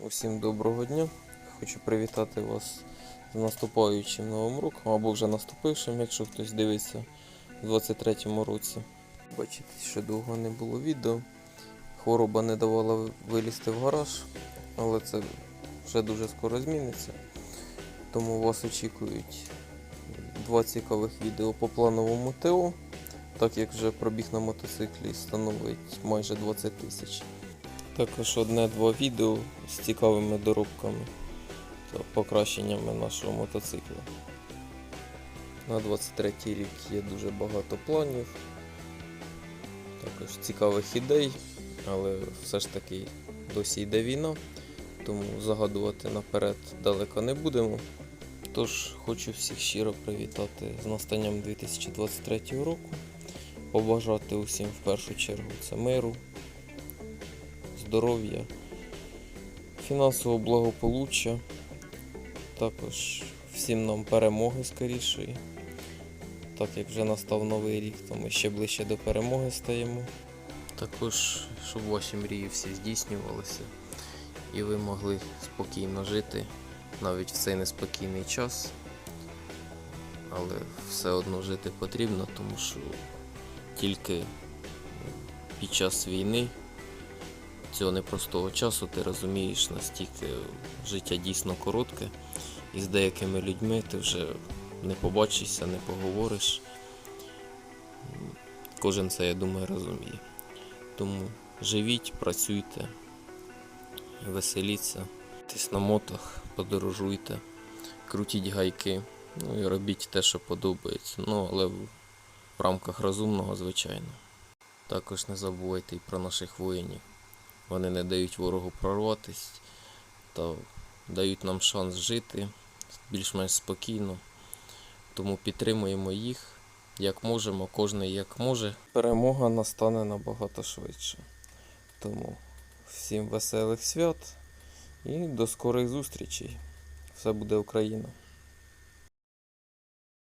Усім доброго дня. Хочу привітати вас з наступаючим новим роком або вже наступившим, якщо хтось дивиться у 23-му році. Бачите, що довго не було відео. Хвороба не давала вилізти в гараж, але це вже дуже скоро зміниться. Тому вас очікують два цікавих відео по плановому ТО, так як вже пробіг на мотоциклі становить майже 20 тисяч. Також одне-два відео з цікавими доробками та покращеннями нашого мотоцикла. На 23 рік є дуже багато планів, також цікавих ідей, але все ж таки досі йде війна, тому загадувати наперед далеко не будемо. Тож хочу всіх щиро привітати з настанням 2023 року, побажати усім в першу чергу це миру, здоров'я, фінансового благополуччя, також всім нам перемоги скорішої. Так як вже настав новий рік, то ми ще ближче до перемоги стаємо. Також, щоб ваші мрії всі здійснювалися і ви могли спокійно жити навіть в цей неспокійний час. Але все одно жити потрібно, тому що тільки під час війни цього непростого часу ти розумієш, настільки життя дійсно коротке, і з деякими людьми ти вже не побачишся, не поговориш. Кожен це, я думаю, розуміє. Тому живіть, працюйте, веселіться, тись на мотах, подорожуйте, крутіть гайки, ну і робіть те, що подобається. Ну, але в рамках розумного, звичайно. Також не забувайте і про наших воїнів. Вони не дають ворогу прорватись та дають нам шанс жити більш-менш спокійно. Тому підтримуємо їх як можемо, кожен як може. Перемога настане набагато швидше. Тому всім веселих свят і до скорих зустрічей. Все буде Україна!